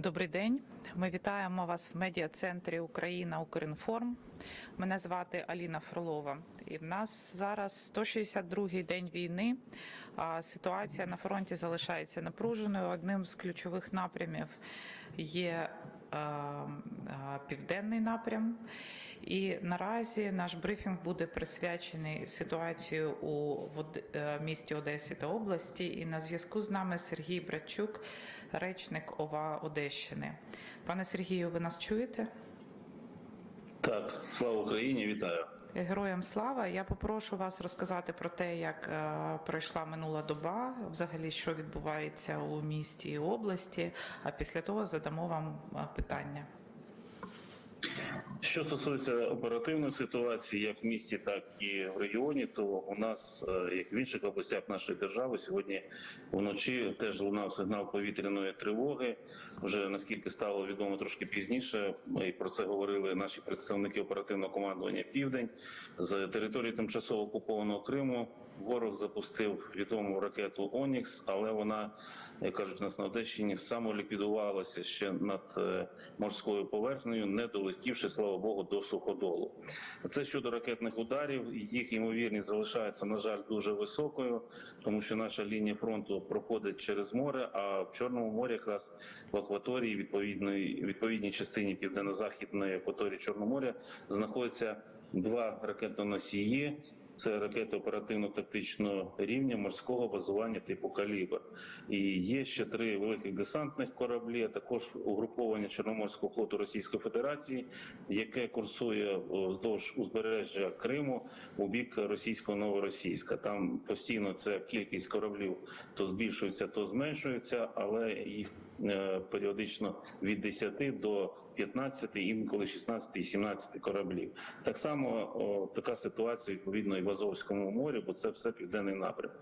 Добрий день. Ми вітаємо вас в медіа-центрі Україна Укрінформ. Мене звати Аліна Фролова. І в нас зараз 162-й день війни. Ситуація на фронті залишається напруженою. Одним з ключових напрямів є південний напрям. І наразі наш брифінг буде присвячений ситуації у е, місті Одесі та області. І на зв'язку з нами Сергій Братчук, речник ОВА Одещини. Пане Сергію, ви нас чуєте? Так, слава Україні, вітаю. Героям слава. Я попрошу вас розказати про те, як е, пройшла минула доба, взагалі що відбувається у місті і області. А після того задамо вам е, питання. Що стосується оперативної ситуації, як в місті, так і в регіоні, то у нас, е, як в інших областях нашої держави, сьогодні вночі теж лунав сигнал повітряної тривоги. Вже наскільки стало відомо трошки пізніше, і про це говорили наші представники оперативного командування Південь з території тимчасово окупованого Криму. Ворог запустив відому ракету Онікс, але вона, як кажуть, нас на Одещині самоліквідувалася ще над е, морською поверхнею, не долетівши, слава Богу, до суходолу. Це щодо ракетних ударів. Їх ймовірність залишається, на жаль, дуже високою, тому що наша лінія фронту проходить через море. А в Чорному морі, якраз в акваторії відповідної відповідній частині південно-західної акваторії Чорного моря знаходяться два ракетоносії. Це ракети оперативно-тактичного рівня морського базування типу калібр. І є ще три великих десантних кораблі, а також угруповання Чорноморського флоту Російської Федерації, яке курсує вздовж узбережжя Криму у бік російського новоросійська. Там постійно ця кількість кораблів то збільшується, то зменшується, але їх е, періодично від 10 до 15, інколи 16 і 17 кораблів. Так само о, така ситуація відповідно і в Азовському морі, бо це все південний напрям.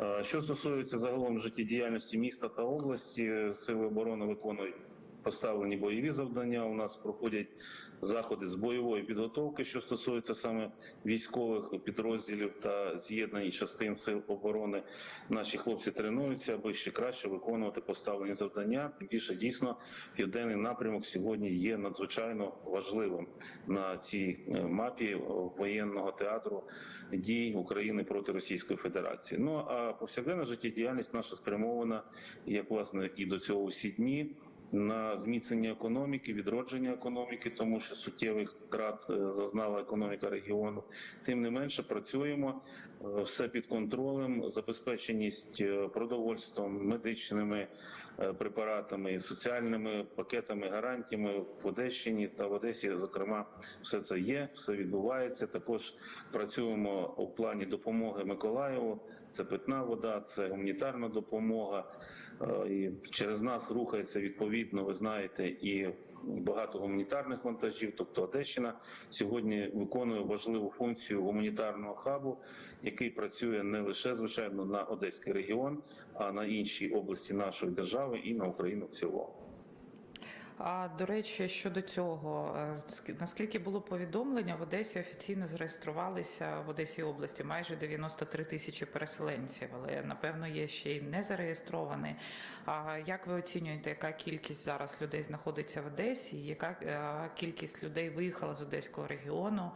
Е, Що стосується загалом життєдіяльності міста та області, сили оборони виконують. Поставлені бойові завдання. У нас проходять заходи з бойової підготовки, що стосується саме військових підрозділів та з'єднань частин сил оборони. Наші хлопці тренуються, аби ще краще виконувати поставлені завдання. Тим більше дійсно південний напрямок сьогодні є надзвичайно важливим на цій е, мапі воєнного театру дій України проти Російської Федерації. Ну а повсякденна життєдіяльність наша спрямована, як власне і до цього усі дні на зміцнення економіки, відродження економіки, тому що суттєвих втрат е, зазнала економіка регіону. Тим не менше, працюємо е, все під контролем, забезпеченість е, продовольством, медичними препаратами, соціальними пакетами, гарантіями в Одещині та в Одесі. Зокрема, все це є, все відбувається. Також працюємо у плані допомоги Миколаєву. Це питна вода, це гуманітарна допомога. Е, І через нас рухається відповідно, ви знаєте, і багато гуманітарних вантажів. Тобто Одещина сьогодні виконує важливу функцію гуманітарного хабу, який працює не лише звичайно на Одеський регіон, а на інші області нашої держави і на Україну в цілому. А до речі, щодо цього, е, ск- наскільки було повідомлення, в Одесі офіційно зареєструвалися в Одесі області майже 93 тисячі переселенців, але напевно є ще й не зареєстровані. А як ви оцінюєте, яка кількість зараз людей знаходиться в Одесі? Яка е, кількість людей виїхала з одеського регіону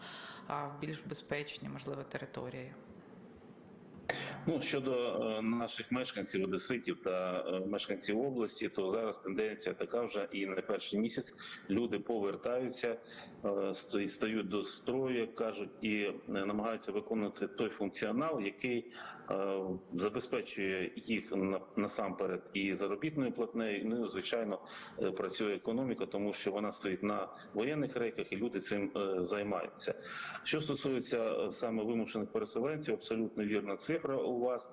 в більш безпечні, можливо, території? Ну щодо е, наших мешканців, одеситів та е, мешканців області, то зараз тенденція така вже і не перший місяць. Люди повертаються, е, стають до строю, як кажуть, і намагаються виконувати той функціонал, який забезпечує їх на- насамперед і заробітною платнею. Ну і звичайно е, працює економіка, тому що вона стоїть на воєнних рейках, і люди цим е, займаються. Що стосується е, саме вимушених переселенців, абсолютно вірна цифра у вас.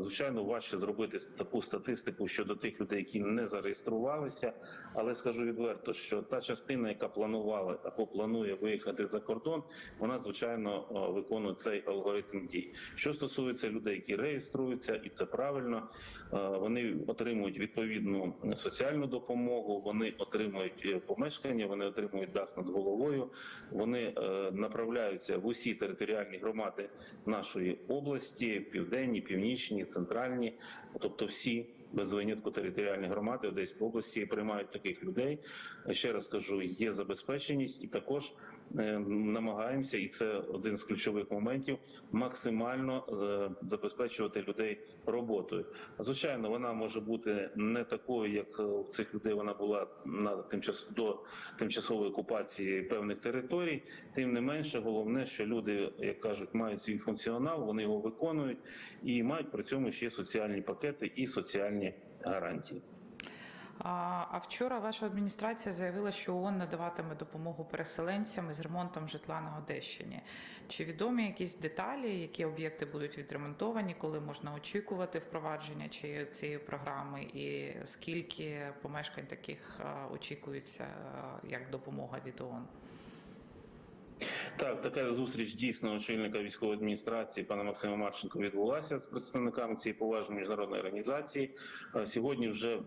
Звичайно, важче зробити таку статистику щодо тих людей, які не зареєструвалися. Але скажу відверто, що та частина, яка планувала або планує виїхати за кордон, вона звичайно виконує цей алгоритм дій. Що стосується людей, які реєструються, і це правильно, вони отримують відповідну соціальну допомогу, вони отримують е, помешкання, вони отримують дах над головою, вони е, направляються в усі територіальні громади нашої області, південні, північні, центральні, тобто всі без винятку територіальні громади Одеської області приймають таких людей. Ще раз кажу, є забезпеченість, і також е, намагаємося, і це один з ключових моментів, максимально е, забезпечувати людей роботою. Звичайно, вона може бути не такою, як у цих людей вона була на тимчас до тимчасової окупації певних територій. Тим не менше, головне, що люди, як кажуть, мають свій функціонал, вони його виконують і мають при цьому ще соціальні пакети і соціальні гарантії. А вчора ваша адміністрація заявила, що ООН надаватиме допомогу переселенцям із ремонтом житла на Одещині. Чи відомі якісь деталі, які об'єкти будуть відремонтовані, коли можна очікувати впровадження цієї програми, і скільки помешкань таких очікується як допомога від ООН? Так, така зустріч дійсно очільника військової адміністрації пана Максима Марченко відбулася з представниками цієї поважної міжнародної організації. Е, Сьогодні вже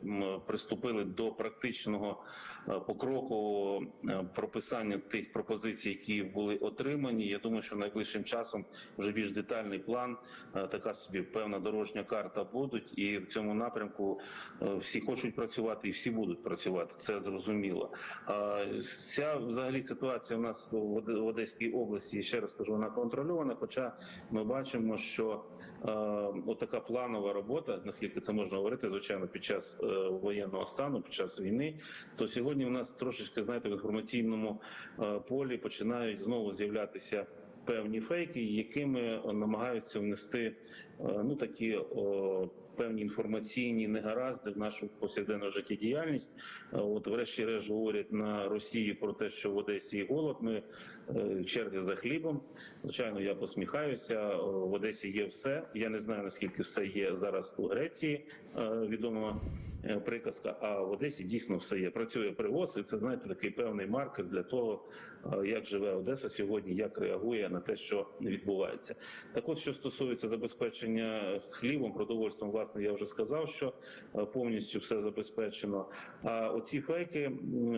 приступили до практичного е, покрокового е, прописання тих пропозицій, які були отримані. Я думаю, що найближчим часом вже більш детальний план, така собі певна дорожня карта будуть, і в цьому напрямку всі хочуть працювати і всі будуть працювати. Це зрозуміло. Ця взагалі ситуація у нас в Оде- в Одеській області, ще раз кажу, вона контрольована. Хоча ми бачимо, що е, отака планова робота, наскільки це можна говорити, звичайно, під час е, воєнного стану, під час війни, то сьогодні у нас трошечки знаєте в інформаційному е, полі починають знову з'являтися певні фейки, якими намагаються внести е, ну такі о, певні інформаційні негаразди в нашу повсякденну життєдіяльність. Е, От, врешті-решт, говорять на Росії про те, що в Одесі голод. Ми е, черги за хлібом. Звичайно, я посміхаюся. В Одесі є все. Я не знаю наскільки все є зараз у Греції. е, Відома е, приказка. А в Одесі дійсно все є. Працює привоз, і це знаєте такий певний маркер для того, е, як живе Одеса сьогодні, як реагує на те, що відбувається. Так, от що стосується забезпечення хлібом, продовольством, власне, я вже сказав, що е, повністю все забезпечено. А оці фейки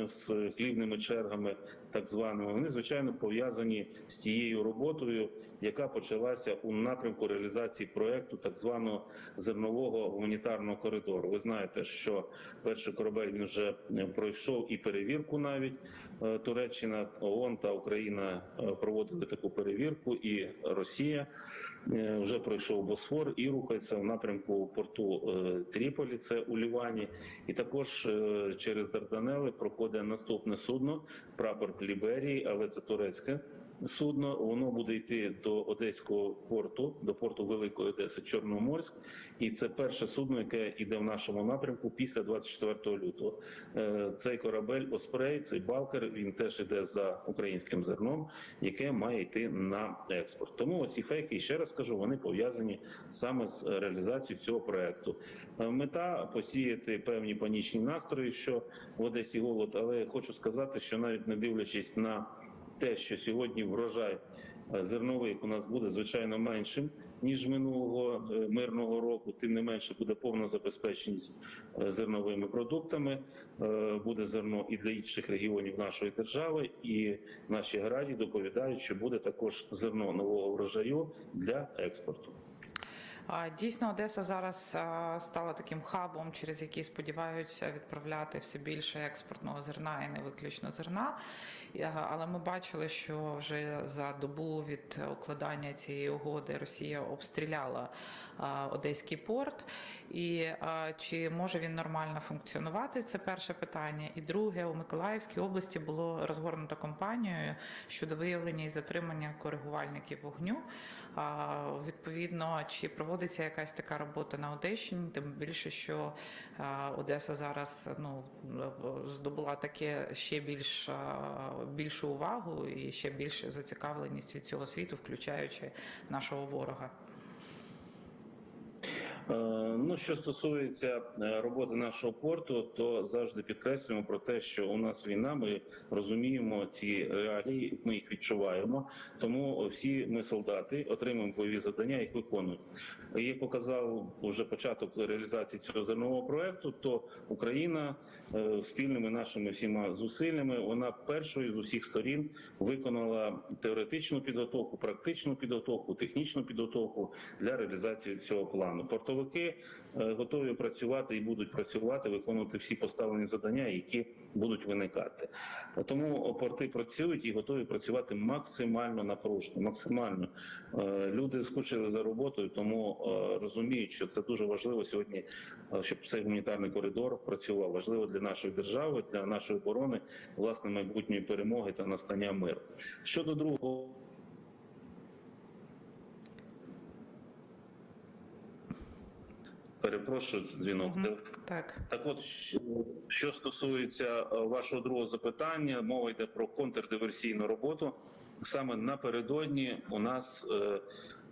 з хлібними чергами, так званими, вони звичайно пов'язані з тією роботою, яка почалася у напрямку реалізації проекту так званого зернового гуманітарного коридору. Ви знаєте, що перший корабель він вже е, пройшов і перевірку навіть. Е, Туреччина, ООН та Україна е, проводили таку перевірку, і Росія е, вже пройшов Босфор і рухається в напрямку порту Тріполі, це у Лівані, і також через Дарданели проходить наступне судно, прапор Ліберії, але це турецьке. Судно воно буде йти до одеського порту, до порту Великої Одеси, Чорноморськ, і це перше судно, яке йде в нашому напрямку після 24 лютого. Е, Цей корабель Оспрей, цей балкер, він теж іде за українським зерном, яке має йти на експорт. Тому оці фейки, ще раз кажу, вони пов'язані саме з реалізацією цього проекту. Е, Мета посіяти певні панічні настрої, що в Одесі голод, але хочу сказати, що навіть не дивлячись на те, що сьогодні врожай е, зернових у нас буде звичайно меншим ніж минулого е, мирного року. Тим не менше буде повна забезпеченість е, зерновими продуктами. Буде зерно і для інших регіонів нашої держави, і наші граді доповідають, що буде також зерно нового врожаю для експорту. Дійсно, Одеса зараз стала таким хабом, через який сподіваються відправляти все більше експортного зерна і не виключно зерна. Але ми бачили, що вже за добу від укладання цієї угоди Росія обстріляла Одеський порт. І чи може він нормально функціонувати? Це перше питання. І друге, у Миколаївській області було розгорнуто кампанію щодо виявлення і затримання коригувальників вогню. Відповідно, чи проводиться якась така робота на Одещині, тим більше, що Одеса зараз ну здобула таке ще більш більшу увагу і ще більшу зацікавленість від цього світу, включаючи нашого ворога. Ну, що стосується е, роботи нашого порту, то завжди підкреслюємо про те, що у нас війна. Ми розуміємо ці реалії, ми їх відчуваємо. Тому всі ми солдати отримуємо бойові завдання, їх виконуємо. Як показав уже початок реалізації цього зернового проекту, то Україна е, спільними нашими всіма зусиллями вона першою з усіх сторін виконала теоретичну підготовку, практичну підготовку, технічну підготовку для реалізації цього плану. Е, готові працювати і будуть працювати, виконувати всі поставлені завдання, які будуть виникати. Тому порти працюють і готові працювати максимально напружено, максимально. Е, Люди скучили за роботою, тому е, розуміють, що це дуже важливо сьогодні, е, щоб цей гуманітарний коридор працював. Важливо для нашої держави, для нашої оборони, власне, майбутньої перемоги та настання миру. Щодо другого. Перепрошую, дзвінок. Мгм. Так. Так от, що, що стосується е, вашого другого запитання, мова йде про контрдиверсійну роботу. Саме напередодні у нас е,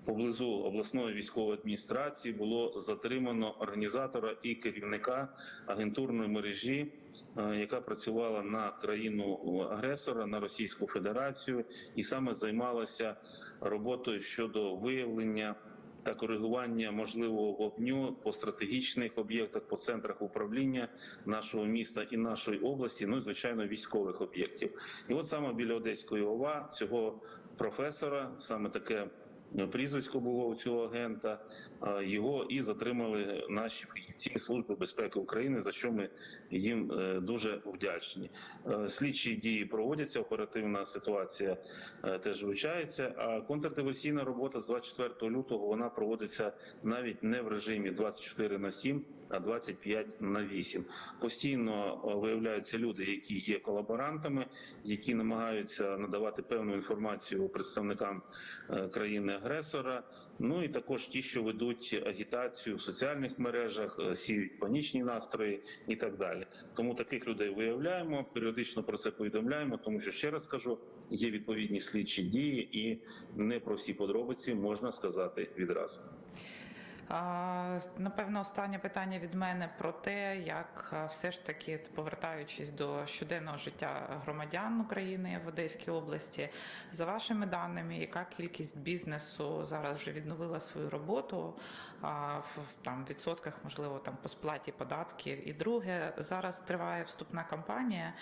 поблизу обласної військової адміністрації було затримано організатора і керівника агентурної мережі, е, яка працювала на країну агресора, на Російську Федерацію, і саме займалася роботою щодо виявлення та коригування можливого вогню по стратегічних об'єктах, по центрах управління нашого міста і нашої області, ну і звичайно військових об'єктів. І от саме біля Одеської ОВА цього професора, саме таке е, прізвисько було у цього агента. Е, Його і затримали наші фахівці служби безпеки України, за що ми їм е, дуже вдячні. Е, Слідчі дії проводяться, оперативна ситуація теж вивчається. А контрдиверсійна робота з 24 лютого вона проводиться навіть не в режимі 24 на 7, а 25 на 8. Постійно виявляються люди, які є колаборантами, які намагаються надавати певну інформацію представникам країни-агресора. Ну і також ті, що ведуть агітацію в соціальних мережах, е, сіють панічні настрої і так далі. Тому таких людей виявляємо, періодично про це повідомляємо, тому що ще раз кажу, є відповідні слідчі дії, і не про всі подробиці можна сказати відразу. Напевно, останнє питання від мене про те, як все ж таки повертаючись до щоденного життя громадян України в Одеській області, за вашими даними, яка кількість бізнесу зараз вже відновила свою роботу в, там відсотках, можливо, там по сплаті податків. І друге, зараз триває вступна кампанія.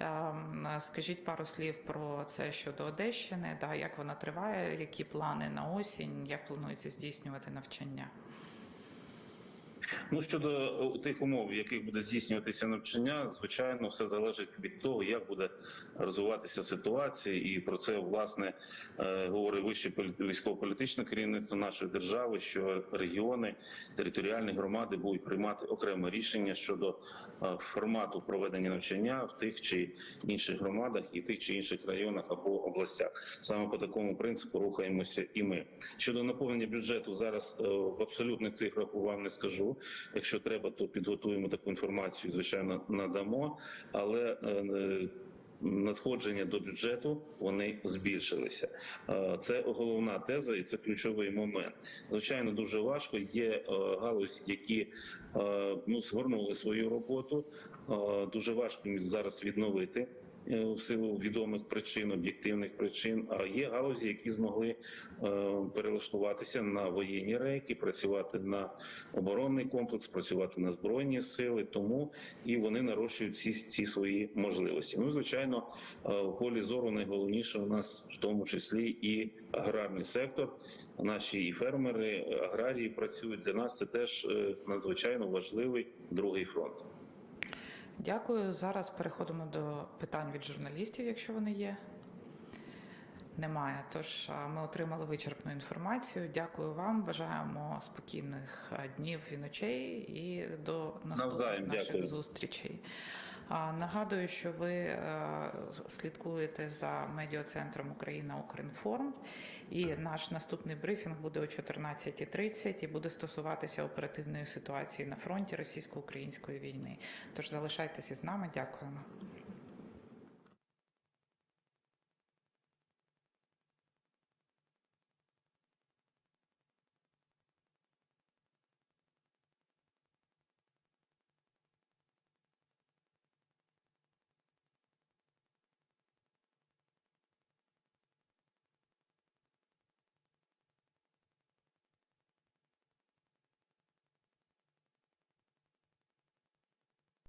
Ем, Скажіть пару слів про це щодо Одещини, да, як вона триває, які плани на осінь, як планується здійснювати навчання. Ну щодо е, тих умов, в яких буде здійснюватися навчання, звичайно, все залежить від того, як буде розвиватися ситуація, і про це власне е, говорить вище полі- військово-політичне керівництво нашої держави, що регіони, територіальні громади будуть приймати окреме рішення щодо е, формату проведення навчання в тих чи інших громадах і тих чи інших районах або областях. Саме по такому принципу рухаємося і ми. Щодо наповнення бюджету, зараз е, в абсолютних цифрах вам не скажу. Якщо треба, то підготуємо таку інформацію. Звичайно, надамо, але надходження до бюджету вони збільшилися. Е, Це головна теза, і це ключовий момент. Звичайно, дуже важко. Є галузь, які е, ну згорнули свою роботу. Е, Дуже важко зараз відновити. Е, В силу відомих причин, об'єктивних причин, а є галузі, які змогли е, перелаштуватися на воєнні рейки, працювати на оборонний комплекс, працювати на збройні сили, тому і вони нарощують ці, ці свої можливості. Ну, звичайно, е, в полі зору найголовніше у нас в тому числі і аграрний сектор. Наші і фермери, аграрії працюють для нас. Це теж надзвичайно важливий другий фронт. Дякую. Зараз переходимо до питань від журналістів, якщо вони є. Немає. Тож ми отримали вичерпну інформацію. Дякую вам. Бажаємо спокійних днів і ночей і до наступних Навзаєм наших дякую. зустрічей. Нагадую, що ви е, слідкуєте за медіацентром Україна Укрінформ. І наш наступний брифінг буде о 14.30 і буде стосуватися оперативної ситуації на фронті російсько-української війни. Тож залишайтеся з нами. Дякуємо.